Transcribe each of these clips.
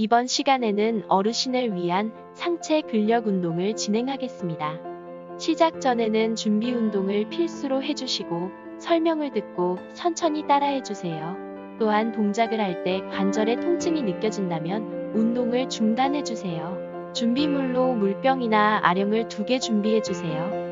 이번 시간에는 어르신을 위한 상체 근력 운동을 진행하겠습니다. 시작 전에는 준비 운동을 필수로 해주시고 설명을 듣고 천천히 따라해주세요. 또한 동작을 할 때 관절에 통증이 느껴진다면 운동을 중단해주세요. 준비물로 물병이나 아령을 두 개 준비해주세요.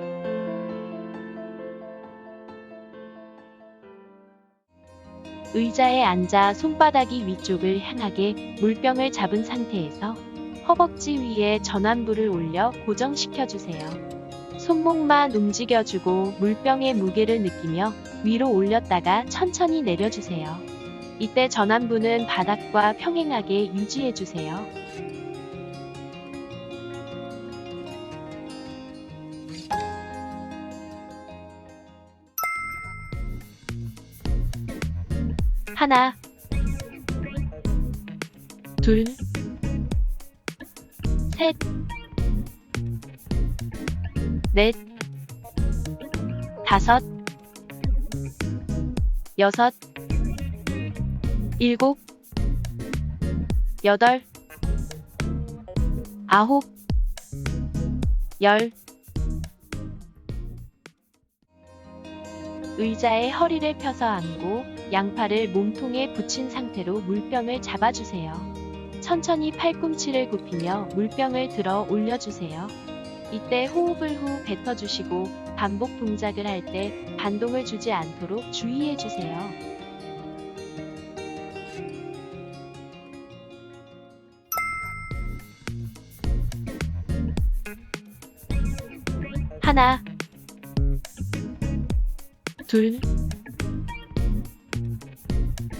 의자에 앉아 손바닥이 위쪽을 향하게 물병을 잡은 상태에서 허벅지 위에 전완부를 올려 고정시켜주세요. 손목만 움직여주고 물병의 무게를 느끼며 위로 올렸다가 천천히 내려주세요. 이때 전완부는 바닥과 평행하게 유지해주세요. 하나, 둘, 셋, 넷, 다섯, 여섯, 일곱, 여덟, 아홉, 열. 의자에 허리를 펴서 앉고 양팔을 몸통에 붙인 상태로 물병을 잡아주세요. 천천히 팔꿈치를 굽히며 물병을 들어 올려주세요. 이때 호흡을 후 뱉어주시고 반복 동작을 할 때 반동을 주지 않도록 주의해주세요. 하나, 둘,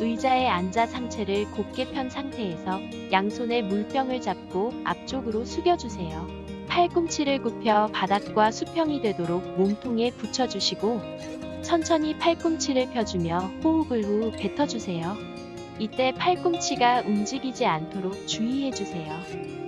의자에 앉아 상체를 곧게 편 상태에서 양손에 물병을 잡고 앞쪽으로 숙여주세요. 팔꿈치를 굽혀 바닥과 수평이 되도록 몸통에 붙여주시고 천천히 팔꿈치를 펴주며 호흡을 후 뱉어주세요. 이때 팔꿈치가 움직이지 않도록 주의해주세요.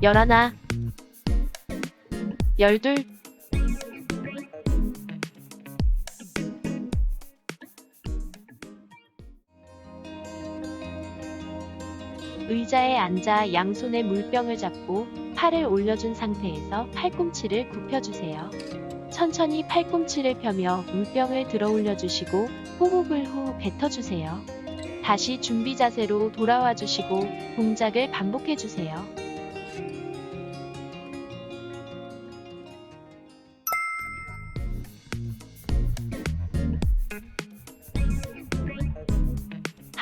열하나, 열둘, 의자에 앉아 양손에 물병을 잡고 팔을 올려준 상태에서 팔꿈치를 굽혀주세요. 천천히 팔꿈치를 펴며 물병을 들어 올려주시고 호흡을 후 뱉어주세요. 다시 준비 자세로 돌아와 주시고 동작을 반복해 주세요.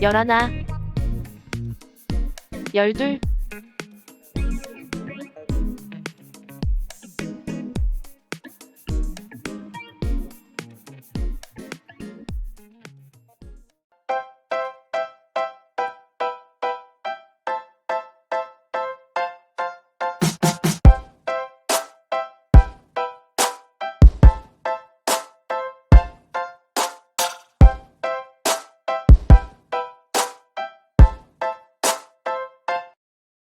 열하나, 열둘,